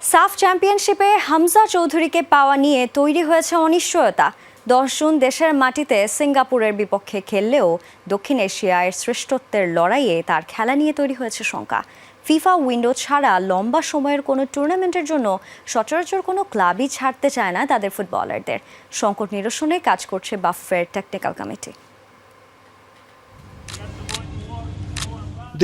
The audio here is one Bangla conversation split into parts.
সাফ চ্যাম্পিয়নশিপে হামজা চৌধুরীকে পাওয়া নিয়ে তৈরি হয়েছে অনিশ্চয়তা। দশ জুন দেশের মাটিতে সিঙ্গাপুরের বিপক্ষে খেললেও দক্ষিণ এশিয়ায় শ্রেষ্ঠত্বের লড়াইয়ে তার খেলা নিয়ে তৈরি হয়েছে শঙ্কা। ফিফা উইন্ডো ছাড়া লম্বা সময়ের কোনো টুর্নামেন্টের জন্য সচরাচর কোনো ক্লাবই ছাড়তে চায় না তাদের ফুটবলারদের। সংকট নিরসনে কাজ করছে বাফের টেকনিক্যাল কমিটি।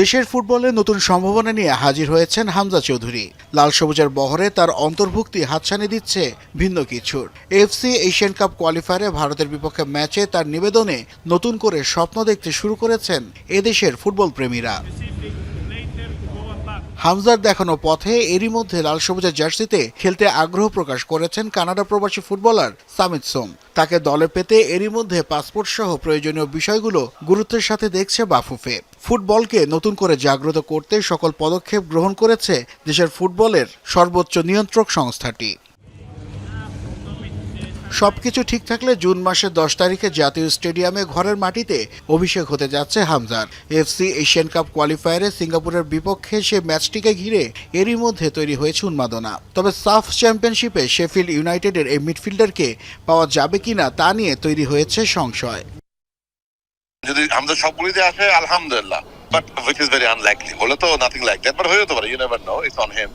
দেশের ফুটবলে নতুন সম্ভাবনা নিয়ে হাজির হয়েছেন হামজা চৌধুরী। লাল সবুজের বহরে তার অন্তর্ভুক্তি হাতছানি দিচ্ছে ভিন্ন কিছুর এফসি এশিয়ান কাপ কোয়ালিফায়ারে ভারতের বিপক্ষে ম্যাচে তার নিবেদনে নতুন করে স্বপ্ন দেখতে শুরু করেছেন এদেশের ফুটবল প্রেমীরা। হামজার দেখানো পথে এরই মধ্যে লাল সবুজের জার্সিতে খেলতে আগ্রহ প্রকাশ করেছেন কানাডা প্রবাসী ফুটবলার সামিত সোম। তাকে দলে পেতে এরই মধ্যে পাসপোর্ট সহ প্রয়োজনীয় বিষয়গুলো গুরুত্বের সাথে দেখছে বাফুফে। ফুটবলকে নতুন করে জাগ্রত করতে সকল পদক্ষেপ গ্রহণ করেছে দেশের ফুটবলের সর্বোচ্চ নিয়ন্ত্রক সংস্থাটি। সবকিছু ঠিক থাকলে জুন মাসের দশ তারিখে জাতীয় স্টেডিয়ামে ঘরের মাটিতে অভিষেক হতে যাচ্ছে হামজার। এফসি এশিয়ান কাপ কোয়ালিফায়ারে সিঙ্গাপুরের বিপক্ষে সে ম্যাচটিকে ঘিরে এরই মধ্যে তৈরি হয়েছে উন্মাদনা। তবে সাফ চ্যাম্পিয়নশিপে শেফিল্ড ইউনাইটেডের এই মিডফিল্ডারকে পাওয়া যাবে কিনা তা নিয়ে তৈরি হয়েছে সংশয়। যদি আমাদের সবগুলিতে আসে আলহামদুলিল্লাহ। But which is very unlikely হলে তো নাথিং লাইক দ্যাট বাট হয়ে যেতে পারে you never know it's on them.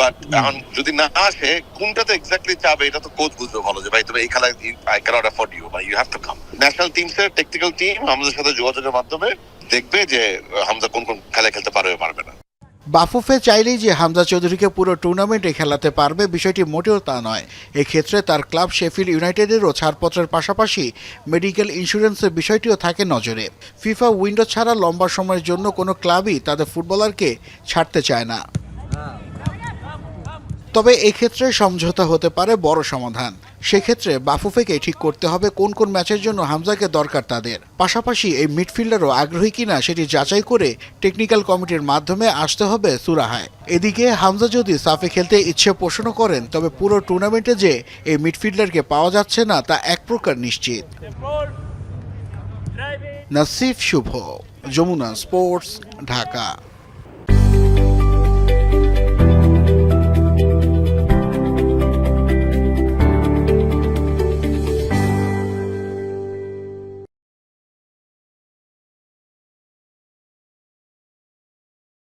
But এখন যদি না আসে কোনটাতে এক্স্যাক্টলি চাবে এটা তো কোচ বুঝবে ভালো যে ভাই তুমি এই খেলা আই ক্যানট অ্যাফোর্ড ইউ মানে you have to come national team টিমসের technical team আমাদের সাথে যোগাযোগের মাধ্যমে দেখবে যে হামজা কোন কোন খেলা খেলতে পারবে পারবে না। বাফুফে চাইলেই যে হামজা চৌধুরীকে পুরো টুর্নামেন্টে খেলাতে পারবে, বিষয়টি মোটেও তা নয়। এক্ষেত্রে তার ক্লাব শেফিল্ড ইউনাইটেডেরও ছাড়পত্রের পাশাপাশি মেডিকেল ইন্স্যুরেন্সের বিষয়টিও থাকে নজরে। ফিফা উইন্ডো ছাড়া লম্বা সময়ের জন্য কোনো ক্লাবই তাদের ফুটবলারকে ছাড়তে চায় না। তবে এক্ষেত্রে সমঝোতা হতে পারে বড় সমাধান। সেক্ষেত্রে বাফুফেকে ঠিক করতে হবে কোন কোন ম্যাচের জন্য হামজাকে দরকার তাদের। পাশাপাশি এই মিডফিল্ডারও আগ্রহী কিনা সেটি যাচাই করে টেকনিক্যাল কমিটির মাধ্যমে আসতে হবে সুরাহায়। এদিকে হামজা যদি সাফে খেলতে ইচ্ছে পোষণও করেন, তবে পুরো টুর্নামেন্টে যে এই মিডফিল্ডারকে পাওয়া যাচ্ছে না, তা এক প্রকার নিশ্চিত। নাসিফ শুভ, যমুনা স্পোর্টস, ঢাকা।